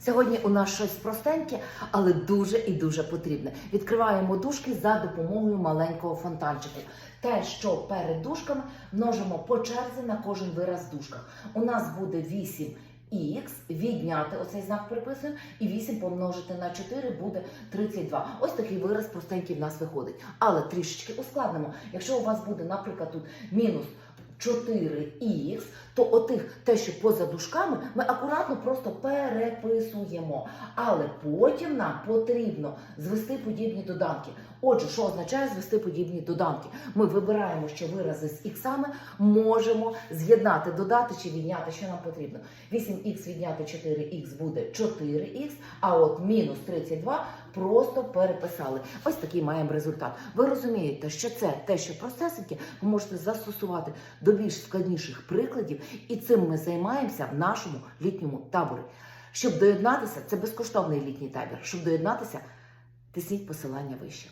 Сьогодні у нас щось простеньке, але дуже і дуже потрібне. Відкриваємо дужки за допомогою маленького фонтанчику. Те, що перед дужками, множимо по черзі на кожен вираз в. У нас буде 8 х відняти оцей знак переписуємо, і 8 помножити на 4 буде 32. Ось такий вираз простенький в нас виходить. Але трішечки ускладнимо. Якщо у вас буде, наприклад, тут мінус 4х, то отих, те, що поза дужками, ми акуратно просто переписуємо. Але потім нам потрібно звести подібні доданки. Отже, що означає звести подібні доданки? Ми вибираємо, що вирази з іксами можемо з'єднати, додати чи відняти, що нам потрібно. 8х відняти 4х буде 4х, а от мінус 32 просто переписали. Ось такий маємо результат. Ви розумієте, що це те, що простесеньке, ви можете застосувати до більш складніших прикладів, і цим ми займаємося в нашому літньому таборі. Щоб доєднатися, це безкоштовний літній табір. Щоб доєднатися, тисніть посилання вище.